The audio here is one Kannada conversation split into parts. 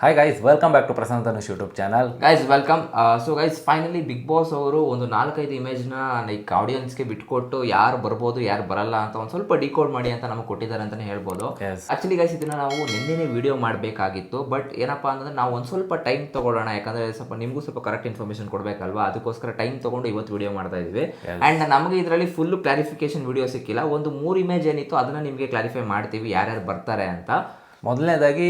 Hi guys welcome back to Prashanth Anush YouTube channel guys welcome so guys finally big boss ಅವರು ಒಂದು ನಾಲ್ಕೈದು ಇಮೇಜ್ನ ಲೈಕ್ ಆಡಿಯನ್ಸ್ಗೆ ಬಿಟ್ಕೊಟ್ಟು ಯಾರು ಬರ್ಬೋದು ಯಾರು ಬರಲ್ಲ ಅಂತ ಒಂದು ಸ್ವಲ್ಪ ಡಿಕೋಡ್ ಮಾಡಿ ಅಂತ ನಮಗೆ ಕೊಟ್ಟಿದ್ದಾರೆ ಅಂತಲೇ ಹೇಳ್ಬೋದು. ಆ್ಯಕ್ಚುಲಿ ಆಕ್ಚುಲಿ ಗೈಸ್ ಇದನ್ನ ನಾವು ನಿನ್ನೆ ವಿಡಿಯೋ ಮಾಡಬೇಕಾಗಿತ್ತು ಬಟ್ ಏನಪ್ಪಾ ಅಂತಂದ್ರೆ ನಾವು ಒಂದು ಸ್ವಲ್ಪ ಟೈಮ್ ತಗೊಳ್ಳೋಣ ಯಾಕಂದ್ರೆ ಸ್ವಲ್ಪ ನಿಮಗೂ ಸ್ವಲ್ಪ ಕರೆಕ್ಟ್ ಇನ್ಫಾರ್ಮೇಷನ್ ಕೊಡಬೇಕಲ್ವಾ ಅದಕ್ಕೋಸ್ಕರ ಟೈಮ್ ತಗೊಂಡು ಇವತ್ತು ವಿಡಿಯೋ ಮಾಡ್ತಾ ಇದ್ವಿ. ಆ್ಯಂಡ್ ನಮಗೆ ಇದರಲ್ಲಿ ಫುಲ್ ಕ್ಲಾರಿಫಿಕೇಶನ್ ವಿಡಿಯೋ ಸಿಕ್ಕಿಲ್ಲ ಒಂದು ಮೂರು ಇಮೇಜ್ ಏನಿತ್ತು ಅದನ್ನ ನಿಮಗೆ ಕ್ಲಾರಿಫೈ ಮಾಡ್ತೀವಿ ಯಾರ್ಯಾರು ಬರ್ತಾರೆ ಅಂತ. ಮೊದಲನೇದಾಗಿ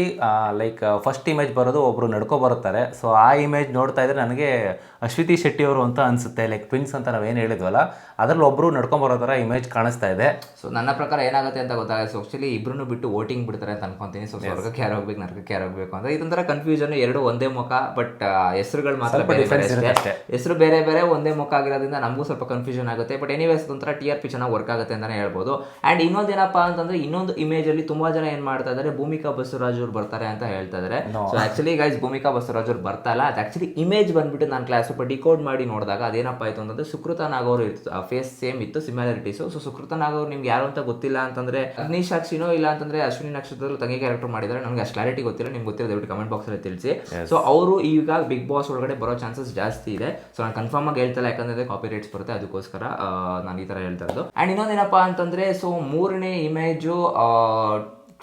ಲೈಕ್ ಫಸ್ಟ್ ಇಮೇಜ್ ಬರೋದು ಒಬ್ಬರು ನಡ್ಕೊ ಬರುತ್ತಾರೆ. ಸೊ ಆ ಇಮೇಜ್ ನೋಡ್ತಾ ಇದ್ರೆ ನನಗೆ ಅಶ್ವಿತಿ ಶೆಟ್ಟಿ ಅವರು ಅಂತ ಅನ್ಸುತ್ತೆ. ಲೈಕ್ ಟ್ವಿನ್ಸ್ ಅಂತ ನಾವೇನು ಹೇಳಿದ್ವಲ್ಲ ಅದರಲ್ಲಿ ಒಬ್ಬರು ನಡ್ಕೊಂಡು ಬರೋ ಥರ ಇಮೇಜ್ ಕಾಣಿಸ್ತಾ ಇದೆ. ಸೊ ನನ್ನ ಪ್ರಕಾರ ಏನಾಗುತ್ತೆ ಅಂತ ಗೊತ್ತಾಗ ಸೊ ಆಕ್ಚುಲಿ ಇಬ್ರು ಬಿಟ್ಟು ವೋಟಿಂಗ್ ಬಿಡ್ತಾರೆ ಅಂತ ಅನ್ಕೊಂತೀನಿ. ಸೊ ಸ್ವರ್ಗಕ್ಕೆ ಯಾರು ಹೋಗ್ಬೇಕು ನರಕಕ್ಕೆ ಯಾರು ಹೋಗ್ಬೇಕು ಅಂತ. ಇದೊಂಥರ ಕನ್ಫ್ಯೂಷನ್ ಎರಡು ಒಂದೇ ಮುಖ ಬಟ್ ಹೆಸರುಗಳು ಮಾತ್ರ. ಹೆಸರು ಬೇರೆ ಬೇರೆ ಒಂದೇ ಮುಖ ಆಗಿರೋದ್ರಿಂದ ನಮಗೂ ಸ್ವಲ್ಪ ಕನ್ಫ್ಯೂಷನ್ ಆಗುತ್ತೆ. ಬಟ್ ಎನಿವೇಸ್ ಒಂಥರ ಟಿ ಆರ್ ಪಿ ಚೆನ್ನಾಗಿ ವರ್ಕ್ ಆಗುತ್ತೆ ಅಂತಾನೆ ಹೇಳ್ಬೋದು. ಅಂಡ್ ಇನ್ನೊಂದು ಏನಪ್ಪಾ ಅಂತಂದ್ರೆ ಇನ್ನೊಂದು ಇಮೇಜ್ ಅಲ್ಲಿ ತುಂಬಾ ಜನ ಏನು ಮಾಡ್ತಾ ಇದ್ದಾರೆ ಭೂಮಿಕಾ ಬಸವರಾಜ್ ಅವರು ಬರ್ತಾರೆ ಅಂತ ಹೇಳ್ತಾ ಇದ್ದಾರೆ so actually guys Bhoomika Basavaraj ಅವರು ಬರ್ತಾ ಇಲ್ಲ. ಅದು ಆಕ್ಚುಲಿ ಇಮೇಜ್ ಬಂದ್ಬಿಟ್ಟು ನಾನು ಕ್ಲಾಸ್ ಸ್ವಲ್ಪ ಡಿಕೋಡ್ ಮಾಡಿ ನೋಡಿದಾಗ ಅದೇನಪ್ಪ ಆಯಿತು ಅಂತಂದರೆ ಸುಕೃತ ನಾಗವ್ರು ಇತ್ತು ಆ ಫೇಸ್ ಸೇಮ್ ಇತ್ತು ಸಿಮಿಲಾರಿಟೀಸು ಸೊ ಸುಕೃತ ನಾಗವ್ರು ನಿಮ್ಗೆ ಯಾರು ಅಂತ ಗೊತ್ತಿಲ್ಲ ಅಂತಂದರೆ ಅಗ್ನಿ ಸಾಕ್ಷಿನೋ ಇಲ್ಲ ಅಂತಂದರೆ ಅಶ್ವಿನಿ ನಕ್ಷತ್ರದಲ್ಲಿ ತಂಗಿ ಕ್ಯಾರೆಕ್ಟರ್ ಮಾಡಿದರೆ ನನಗೆ ಅಷ್ಟು ಕ್ಲಾರಿಟಿ ಗೊತ್ತಿಲ್ಲ. ನಿಮ್ಗೆ ಗೊತ್ತಿಲ್ಲ ದಯವಿಟ್ಟು ಕಮೆಂಟ್ ಬಾಕ್ಸ್ ಅಲ್ಲಿ ತಿಳಿಸಿ. ಸೊ ಅವರು ಈಗ ಬಿಗ್ ಬಾಸ್ ಒಳಗಡೆ ಬರೋ ಚಾನ್ಸಸ್ ಜಾಸ್ತಿ ಇದೆ. ಸೊ ನಾನು ಕನ್ಫರ್ಮ್ ಆಗಿ ಹೇಳ್ತಲ್ಲ ಯಾಕಂದ್ರೆ ಕಾಪಿ ರೇಟ್ಸ್ ಬರುತ್ತೆ. ಅದಕ್ಕೋಸ್ಕರ ನಾನು ಈ ಥರ ಹೇಳ್ತಾ ಇರೋದು. ಆ್ಯಂಡ್ ಇನ್ನೊಂದೇನಪ್ಪ ಅಂತಂದರೆ ಸೊ ಮೂರನೇ ಇಮೇಜು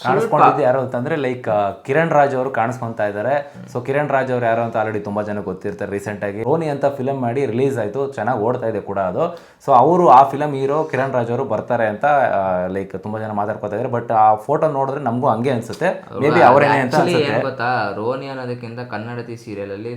ಕಾಣಿಸ್ಕೊಂಡಿದ್ದು ಯಾರು ಅಂತಂದ್ರೆ ಲೈಕ್ ಕಿರಣ್ ರಾಜ್ ಅವರು ಕಾಣಿಸ್ಕೊಂತಾ ಇದ್ದಾರೆ. ಸೊ ಕಿರಣ್ ರಾಜ್ ಅವ್ರು ಯಾರು ಅಂತ ಆಲ್ರೆಡಿ ತುಂಬಾ ಜನ ಗೊತ್ತಿರ್ತಾರೆ ರೀಸೆಂಟ್ ಆಗಿ. ರೋನಿ ಅಂತ ಫಿಲಮ್ ಮಾಡಿ ರಿಲೀಸ್ ಆಯ್ತು ಚೆನ್ನಾಗಿ ಓಡ್ತಾ ಇದೆ ಕೂಡ ಅದು. ಸೊ ಅವರು ಆ ಫಿಲಮ್ ಹೀರೋ ಕಿರಣ್ ರಾಜ್ ಅವರು ಬರ್ತಾರೆ ಅಂತ ಲೈಕ್ ತುಂಬಾ ಜನ ಮಾತಾಡ್ಕೊತಾ ಇದ್ದಾರೆ. ಬಟ್ ಆ ಫೋಟೋ ನೋಡಿದ್ರೆ ನಮಗೂ ಹಂಗೆ ಅನ್ಸುತ್ತೆ. ಮೇ ಬಿ ಅವರೇನೆ ಅಂತ ಅನ್ಸುತ್ತೆ. ಗೊತ್ತಾ? ರೋನಿ ಅನ್ನೋದಕ್ಕಿಂತ ಕನ್ನಡತಿ ಸೀರಿಯಲ್ ಅಲ್ಲಿ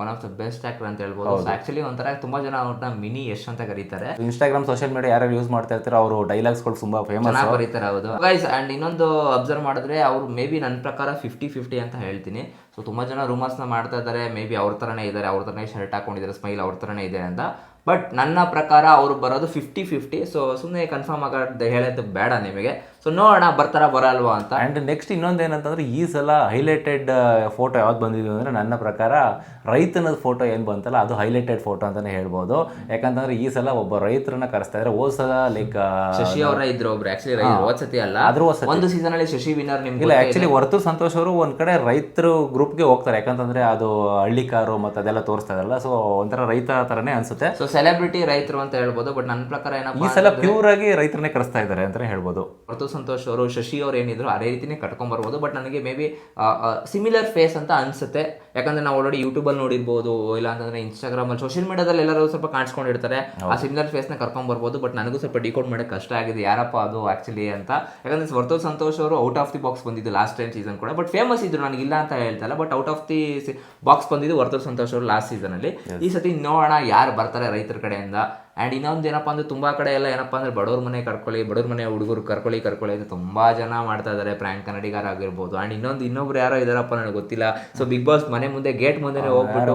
one of the best actor ಅಂತ ಹೇಳ್ಬೋದು. ಆಕ್ಚುಲಿ ಒಂಥರ ತುಂಬಾ ಜನ ಅವ್ರನ್ನ ಮಿನಿ ಯಶ್ ಅಂತ ಕರೀತಾರೆ. ಇನ್ಸ್ಟಾಗ್ರಾಮ್ ಸೋಷಿಯಲ್ ಮೀಡಿಯಾ ಯಾರು ಯೂಸ್ ಮಾಡ್ತಾ ಇರ್ತಾರೆ ಅವರು ಡೈಲಾಗ್ಸ್ಗಳು ತುಂಬಾ ಫೇಮಸ್ ಬರೀತಾರೆ ಹೌದು. ಗೈಸ್ ಅಂಡ್ ಇನ್ನೊಂದು ಅಬ್ಸರ್ವ್ ಮಾಡಿದ್ರೆ ಅವ್ರು ಮೇ ಬಿ ನನ್ನ ಪ್ರಕಾರ ಫಿಫ್ಟಿ ಫಿಫ್ಟಿ ಅಂತ ಹೇಳ್ತೀನಿ. ಸೊ ತುಂಬ ಜನ ರೂಮರ್ಸ್ನ ಮಾಡ್ತಾ ಇದ್ದಾರೆ ಮೇ ಬಿ ಅವ್ರ ಥರನೇ ಇದ್ದಾರೆ, ಅವ್ರ ಥರನೇ ಶರ್ಟ್ ಹಾಕೊಂಡಿದ್ದಾರೆ ಸ್ಮೈಲ್ ಅವ್ರ ಥರನೇ ಇದೆ ಅಂತ. ಬಟ್ ನನ್ನ ಪ್ರಕಾರ ಅವರು ಬರೋದು ಫಿಫ್ಟಿ ಫಿಫ್ಟಿ ಸೊ ಸುಮ್ಮನೆ ಕನ್ಫರ್ಮ್ ಆಗೋದು ಹೇಳೋದು ಬೇಡ ನಿಮಗೆ. ಸೊ ನೋಡೋಣ ಬರ್ತಾರ ಬರಲ್ವಾ ಅಂತ. ಅಂಡ್ ನೆಕ್ಸ್ಟ್ ಇನ್ನೊಂದು ಏನಂತಂದ್ರೆ ಈ ಸಲ ಹೈಲೈಟೆಡ್ ಫೋಟೋ ಯಾವ್ದು ಬಂದಿದ್ವಿ ಅಂದ್ರೆ ನನ್ನ ಪ್ರಕಾರ ರೈತನ ಫೋಟೋ ಏನು ಬಂತಲ್ಲ ಅದು ಹೈಲೈಟೆಡ್ ಫೋಟೋ ಅಂತಾನೆ ಹೇಳ್ಬೋದು. ಯಾಕಂತಂದ್ರೆ ಈ ಸಲ ಒಬ್ಬ ರೈತರನ್ನ ಕರೆಸ್ತಾ ಇದ್ರೆ. ಹೋದ ಸಲ ಲೈಕ್ ಶಶಿ ಅವರ ಇದ್ರು ಒಬ್ರು. ಆಕ್ಚುಲಿ ಹೋದ್ ಸತಿ ಅಲ್ಲ. ಆದ್ರೂ ಹೋದ್ ಒಂದು ಸೀಸನ್ ಅಲ್ಲಿ ಶಶಿ ವಿನರ್ ನಿಮ್ಗೆ ಇಲ್ಲ ಆಕ್ಚುಲಿ ವರ್ತೂರ್ ಸಂತೋಷ್ ಅವರು ಒಂದ್ ಕಡೆ ರೈತರು ಗ್ರೂಪ್ಗೆ ಹೋಗ್ತಾರೆ. ಯಾಕಂತಂದ್ರೆ ಅದು ಹಳ್ಳಿಕಾರು ಮತ್ತೆ ಅದೆಲ್ಲ ತೋರಿಸ್ತಾ ಇರಲ್ಲ ಸೊ ಒಂಥರ ರೈತ ತರನೇ ಅನ್ಸುತ್ತೆ. ಸೊ ಸೆಲೆಬ್ರಿಟಿ ರೈತರು ಅಂತ ಹೇಳ್ಬೋದು ಬಟ್ ನನ್ನ ಪ್ರಕಾರ ಈ ಸಲ ಪ್ಯೂರ್ ಆಗಿ ರೈತರನ್ನೇ ಕರೆಸ್ತಾ ಇದ್ದಾರೆ ಅಂತಾನೆ ಹೇಳ್ಬೋದು. ಹೊರತು ಸಂತೋಷ್ ಅವರು ಶಶಿ ಅವ್ರು ಏನಿದ್ರು ಅದೇ ರೀತಿನೇ ಕಟ್ಕೊಂಡ್ಬರ್ಬೋದು ಬಟ್ ನನಗೆ ಮೇ ಬಿ ಸಿಮಿಲರ್ ಫೇಸ್ ಅಂತ ಅನ್ಸುತ್ತೆ. ಯಾಕಂದ್ರೆ ನಾವು ಆಲ್ರೆಡಿ ಯೂಟ್ಯೂಬಲ್ಲಿ ನೋಡಿರ್ಬೋದು ಇಲ್ಲ ಅಂತಂದ್ರೆ ಇನ್ಸ್ಟಾಗ್ರಾಮ್ ಅಲ್ಲಿ ಸೋಷಿಯಲ್ ಮೀಡಿಯಾದಲ್ಲಿ ಎಲ್ಲರೂ ಸ್ವಲ್ಪ ಕಾಣಿಸ್ಕೊಂಡಿರ್ತಾರೆ. ಆ ಸಿಮಿಲರ್ ಫೇಸ್ನ ನ ಬರ್ಬೋದು ಬಟ್ ನನಗೂ ಸ್ವಲ್ಪ ಡಿಕೋಡ್ ಮಾಡಕ್ಕೆ ಕಷ್ಟ ಆಗಿದೆ. ಯಾರಪ್ಪ ಅದು ಆಕ್ಚುಲಿ ಅಂತ. ಯಾಕಂದ್ರೆ ಸ್ವರ್ತೋ ಸಂತೋಷ್ ಅವರು ಔಟ್ ಆಫ್ ದಿ ಬಾಕ್ಸ್ ಬಂದಿದ್ದು ಲಾಸ್ಟ್ ಟೈಮ್ ಸೀಸನ್ ಕೂಡ. ಬಟ್ ಫೇಮಸ್ ಇದ್ರು ನನಗೆ ಇಲ್ಲ ಅಂತ ಹೇಳ್ತಲ್ಲ. But out of the box ಬಂದಿದ್ದು ವರ್ತೋ ಸಂತೋಷ್ ಅವರು ಲಾಸ್ಟ್ ಸೀಸನ್ ಅಲ್ಲಿ. ಈ ಸತಿ ನೋಡೋಣ ಯಾರು ಬರ್ತಾರೆ ರೈತರ ಕಡೆಯಿಂದ. ಆ್ಯಂಡ್ ಇನ್ನೊಂದು ಏನಪ್ಪ ಅಂದರೆ ತುಂಬ ಕಡೆ ಎಲ್ಲ ಏನಪ್ಪ ಅಂದರೆ ಬಡವ್ರ ಮನೆ ಕರ್ಕೊಳ್ಳಿ ಬಡವ್ರ ಮನೆ ಹುಡುಗರು ಕರ್ಕೊಳ್ಳಿ ಕರ್ಕೊಳ್ಳಿ ಅಂತ ತುಂಬ ಜನ ಮಾಡ್ತಾ ಇದ್ದಾರೆ ಪ್ರ್ಯಾಂಕ್ ಕನ್ನಡಿಗಾರ ಆಗಿರ್ಬೋದು. ಆ್ಯಂಡ್ ಇನ್ನೊಂದು ಇನ್ನೊಬ್ರು ಯಾರೋ ಇದಾರಪ್ಪ ನನಗೆ ಗೊತ್ತಿಲ್ಲ. ಸೊ ಬಿಗ್ ಬಾಸ್ ಮನೆ ಮುಂದೆ ಗೇಟ್ ಮುಂದೆ ಹೋಗ್ಬಿಟ್ಟು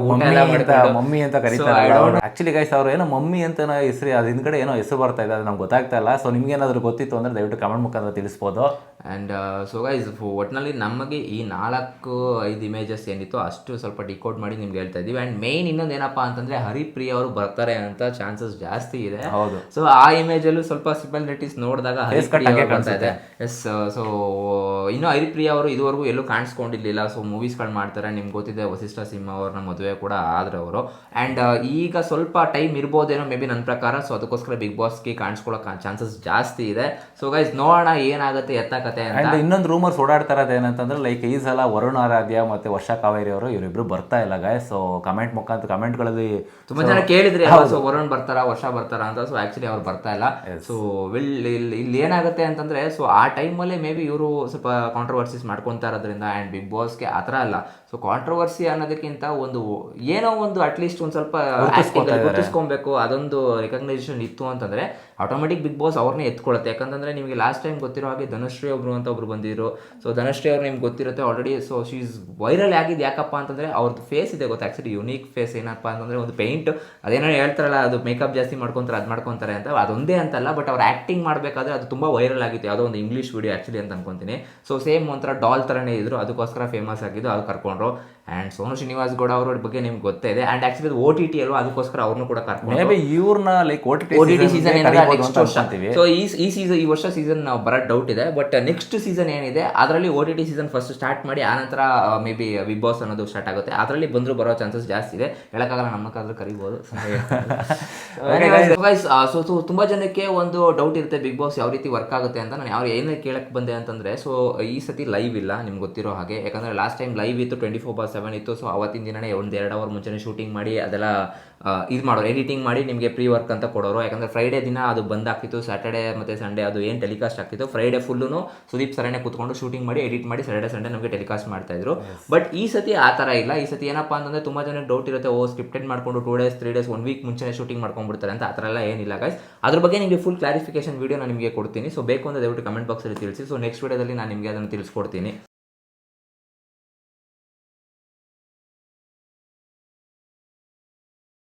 ಮಮ್ಮಿ ಅಂತ ಕರೀತಾರೆ. ಆಕ್ಚುಲಿ ಗೈಸ್ ಅವ್ರು ಏನೋ ಮಮ್ಮಿ ಅಂತ ಹೆಸರು ಅದು ಹಿಂದ್ಗಡೆ ಏನೋ ಹೆಸರು ಬರ್ತಾ ಇದೆ ಅದು ನಮ್ಗೆ ಗೊತ್ತಾಗ್ತಾ ಇಲ್ಲ. ಸೊ ನಿಮ್ಗೆ ಏನಾದ್ರು ಗೊತ್ತಿತ್ತು ಅಂದರೆ ದಯವಿಟ್ಟು ಕಮೆಂಟ್ ಮುಖಾಂತರ ತಿಳಿಸ್ಬೋದು. ಆ್ಯಂಡ್ ಸೊ ಗೈಸ್ ಒಟ್ಟಿನಲ್ಲಿ ನಮಗೆ ಈ ನಾಲ್ಕು ಐದು ಇಮೇಜಸ್ ಏನಿತ್ತು ಅಷ್ಟು ಸ್ವಲ್ಪ ಡಿಕೋಡ್ ಮಾಡಿ ನಿಮ್ಗೆ ಹೇಳ್ತಾ ಇದ್ದೀವಿ ಆ್ಯಂಡ್ ಮೇನ್ ಇನ್ನೊಂದು ಏನಪ್ಪ ಅಂತಂದರೆ ಹರಿಪ್ರಿಯ ಅವರು ಬರ್ತಾರೆ ಅಂತ ಚಾನ್ಸಸ್ ಜಾಸ್ತಿ ಇದೆ. ಹೌದು. ಸೊ ಆ ಇಮೇಜ್ ಅಲ್ಲೂ ಸ್ವಲ್ಪ ಸಿಮಿಲಾರಿಟೀಸ್ ನೋಡಿದಾಗ ಎಸ್ ಸೊ ಇನ್ನು ಹರಿಪ್ರಿಯಾ ಅವರು ಇದುವರೆಗೂ ಎಲ್ಲೂ ಕಾಣಿಸ್ಕೊಂಡಿರ್ಲಿಲ್ಲ. ಸೊ ಮೂವೀಸ್ಗಳು ಮಾಡ್ತಾರೆ. ನಿಮ್ಗೆ ಗೊತ್ತಿದೆ ವಸಿಷ್ಠ ಸಿಂಹ ಅವ್ರನ್ನ ಮದುವೆ ಕೂಡ ಆದ್ರೆ ಅವರು. ಆ್ಯಂಡ್ ಈಗ ಸ್ವಲ್ಪ ಟೈಮ್ ಇರ್ಬೋದೇನೋ ಮೇ ಬಿ ನನ್ನ ಪ್ರಕಾರ. ಸೊ ಅದಕ್ಕೋಸ್ಕರ ಬಿಗ್ ಬಾಸ್ಗೆ ಕಾಣಿಸ್ಕೊಳ್ಳೋ ಚಾನ್ಸಸ್ ಜಾಸ್ತಿ ಇದೆ. ಸೊ ಗೈಸ್ ನೋಡೋಣ ಏನಾಗುತ್ತೆ ಎತ್ತ ಕತೆ ಅಂತ ಇನ್ನೊಂದು ರೂಮರ್ಸ್ ಓಡಾಡ್ತಾ ಇರೋದು ಏನಂತಂದ್ರೆ ಲೈಕ್ ಈ ಸಲ ವರುಣ್ ಆರಾಧ್ಯ ಮತ್ತೆ ವರ್ಷ ಕಾವೇರಿ ಅವರು ಇವರಿಬ್ರು ಬರ್ತಾ ಇಲ್ಲ ಗಾಯ ಸೊ ಕಮೆಂಟ್ ಮುಖಾಂತರ ಕಮೆಂಟ್ಗಳಲ್ಲಿ ತುಂಬಾ ಜನ ಕೇಳಿದ್ರೆ ಸೊ ವರುಣ್ ಬರ್ತಾರ ವರ್ಷ ಬರ್ತಾರ ಅಂತ. ಸೊ ಆಕ್ಚುಲಿ ಅವ್ರು ಬರ್ತಾ ಇಲ್ಲ. ಸೊ ಇಲ್ಲಿ ಇಲ್ಲಿ ಏನಾಗುತ್ತೆ ಅಂತಂದ್ರೆ ಸೊ ಆ ಟೈಮಲ್ಲೇ ಮೇ ಬಿ ಇವರು ಸ್ವಲ್ಪ ಕಾಂಟ್ರವರ್ಸೀಸ್ ಮಾಡ್ಕೊತಾ ಇರೋದ್ರಿಂದ ಆ್ಯಂಡ್ ಬಿಗ್ ಬಾಸ್ಗೆ ಆ ಥರ ಅಲ್ಲ. ಸೊ ಕಾಂಟ್ರವರ್ಸಿ ಅನ್ನೋದಕ್ಕಿಂತ ಒಂದು ಏನೋ ಒಂದು ಅಟ್ಲೀಸ್ಟ್ ಒಂದು ಸ್ವಲ್ಪ ಗುರುತಿಸ್ಕೊಬೇಕು. ಅದೊಂದು ರೆಕಗ್ನೈಸೇಷನ್ ಇತ್ತು ಅಂತಂದ್ರೆ ಆಟೋಮೆಟಿಕ್ ಬಿಗ್ ಬಾಸ್ ಅವ್ರನ್ನೇ ಎತ್ಕೊಳ್ಳುತ್ತೆ ಯಾಕಂದ್ರೆ ನಿಮಗೆ ಲಾಸ್ಟ್ ಟೈಮ್ ಗೊತ್ತಿರೋ ಹಾಗೆ ಧನುಶ್ರೀ ಒಬ್ರು ಅಂತ ಒಬ್ರು ಬಂದಿದ್ರು. ಸೊ ಧನುಶ್ರೀ ಅವ್ರು ನಿಮ್ಗೆ ಗೊತ್ತಿರುತ್ತೆ ಆಲ್ರೆಡಿ ಸೊ ಶೀಸ್ ವೈರಲ್ ಆಗಿದ್ದು ಯಾಕಪ್ಪ ಅಂತಂದ್ರೆ ಅವ್ರದ್ದು ಫೇಸ್ ಇದೆ ಗೊತ್ತಾ? ಆಕ್ಚುಲಿ ಯುನೀಕ್ ಫೇಸ್ ಏನಪ್ಪ ಅಂತಂದ್ರೆ ಒಂದು ಪೇಂಟ್ ಅದೇನೋ ಹೇಳ್ತಾರಲ್ಲ ಅದು ಮೇಕಪ್ ಜಾಸ್ತಿ ಮಾಡ್ಕೊಂತಾರೆ ಅದು ಮಾಡ್ಕೊಂತಾರೆ ಅಂತ. ಅದೊಂದೇ ಅಂತಲ್ಲ ಬಟ್ ಅವ್ರು ಆಕ್ಟಿಂಗ್ ಮಾಡಬೇಕಾದ್ರೆ ಅದು ತುಂಬಾ ವೈರಲ್ ಆಗಿತ್ತು. ಯಾವುದೋ ಒಂದು ಇಂಗ್ಲೀಷ್ ವಿಡಿಯೋ ಆ್ಯಕ್ಚುಲಿ ಅಂತ ಅನ್ಕೊಂತೀನಿ. ಸೊ ಸೇಮ್ ಒಂಥರ ಡಾಲ್ ಥರನೇ ಇದ್ರು. ಅದಕ್ಕೋಸ್ಕರ ಫೇಮಸ್ ಆಗಿದ್ದು ಅದು ಕರ್ಕೊಂಡ್ರು. ಆ್ಯಂಡ್ ಸೋನು ಶ್ರೀನಿವಾಸ್ ಗೌಡ ಅವ್ರ ಬಗ್ಗೆ ನಿಮ್ಗೆ ಗೊತ್ತೇ ಇದೆ. And actually O T T ಅಲ್ವಾ ಅದಕ್ಕೋಸ್ಕರ ಅವ್ರನ್ನೂ ಕೂಡ ಕರ್ಕೊಂಡು ಮೇ ಇವ್ರನ್ನ ಲೈಕ್ ಓ ಟಿ ನೆಕ್ಸ್ಟ್ ಅಂತ ವರ್ಷ. ಸೊ ಈ ಈ ಸೀಸನ್ ಈ ವರ್ಷ ಸೀಸನ್ ಬರೋ ಡೌಟ್ ಇದೆ. ಬಟ್ ನೆಕ್ಸ್ಟ್ ಸೀಸನ್ ಏನಿದೆ ಅದರಲ್ಲಿ O T T season first start ಮಾಡಿ ಆನಂತರ ಮೇ ಬಿ ಬಿಗ್ ಬಾಸ್ ಅನ್ನೋದು ಸ್ಟಾರ್ಟ್ ಆಗುತ್ತೆ. ಅದರಲ್ಲಿ ಬಂದ್ರು ಬರೋ ಚಾನ್ಸಸ್ ಜಾಸ್ತಿ ಇದೆ. ಹೇಳಕ್ಕಾಗಲ್ಲ ನಮ್ಮಕ್ಕಾದ್ರೂ ಕರಿಬೋದು. ಸೊ ಸೊ ತುಂಬಾ ಜನಕ್ಕೆ ಒಂದು ಡೌಟ್ ಇರುತ್ತೆ ಬಿಗ್ ಬಾಸ್ ಯಾವ ರೀತಿ ವರ್ಕ್ ಆಗುತ್ತೆ? ಅಂತ. ನಾನು ಯಾವ ಏನೇ ಕೇಳಕ್ ಬಂದೆ ಅಂತಂದ್ರೆ ಸೊ ಈ ಸತಿ ಲೈವ್ ಇಲ್ಲ ನಿಮ್ಗೆ ಗೊತ್ತಿರೋ ಹಾಗೆ. ಯಾಕಂದ್ರೆ ಲಾಸ್ಟ್ ಟೈಮ್ ಲೈವ್ ಇತ್ತು ಟ್ವೆಂಟಿ ಫೋರ್ ಬಾರ್ ಸೆವೆನ್ ಇತ್ತು. ಸೊ ಅವತ್ತಿನ ದಿನನೇ ಒಂದು ಎರಡು ಅವರ್ ಮುಂಚೆನೇ ಶೂಟಿಂಗ್ ಮಾಡಿ ಅದೆಲ್ಲ ಇದು ಮಾಡೋರು ಎಡಿಟಿಂಗ್ ಮಾಡಿ ನಿಮಗೆ ಪ್ರೀ ವರ್ಕ್ ಅಂತ ಕೊಡೋರು. ಯಾಕಂದ್ರೆ ಫ್ರೈಡೇ ದಿನ ಅದು ಬಂದ್ ಆಗ್ತಿತ್ತು ಸ್ಯಾಟರ್ಡೆ ಮತ್ತೆ ಸಂಡೇ ಅದು ಏನು ಟೆಲಿಕಾಸ್ಟ್ ಆಗ್ತಿತ್ತು. ಫ್ರೈಡೇ ಫುಲ್ಲು ಸುದೀಪ್ ಸರಣೆ ಕೂತ್ಕೊಂಡು ಶೂಟಿಂಗ್ ಮಾಡಿ ಎಡಿಟ್ ಮಾಡಿ ಸ್ಯಾಟರ್ಡೆ ಸಂಡೇ ನಮಗೆ ಟೆಲಿಕಾಸ್ಟ್ ಮಾಡ್ತಾ ಇದ್ರು. ಬಟ್ ಈ ಸತಿ ಆ ಥರ ಇಲ್ಲ. ಈ ಸತಿ ಏನಪ್ಪಾ ಅಂತಂದ್ರೆ ತುಂಬಾ ಜನ ಡೌಟ್ ಇರುತ್ತೆ ಓ ಸ್ಕ್ರಿಪ್ಟೆಡ್ ಮಾಡ್ಕೊಂಡು two days three days one week ಮುಂಚೆನೇ ಶೂಟಿಂಗ್ ಮಾಡ್ಕೊಂಡ್ಬಿಡ್ತಾರೆ. ಅಂತ ಆ ಥರ ಎಲ್ಲ ಏನಿಲ್ಲ ಗೈಸ್ ಅದ್ರ ಬಗ್ಗೆ ನಿಮಗೆ ಫುಲ್ ಕ್ಲಾರಿಫಿಕೇಶನ್ ವೀಡಿಯೋ ನಾನು ನಿಮಗೆ ಕೊಡ್ತೀನಿ. ಸೊ ಬೇಕು ಅಂದರೆ ದಯವಿಟ್ಟು ಕಮೆಂಟ್ ಬಾಕ್ಸಲ್ಲಿ ತಿಳಿಸಿ. ಸೊ ನೆಕ್ಸ್ಟ್ ವೀಡಿಯೋದಲ್ಲಿ ನಾನು ನಿಮಗೆ ಅದನ್ನು ತಿಳಿಸ್ಕೊಡ್ತೀನಿ.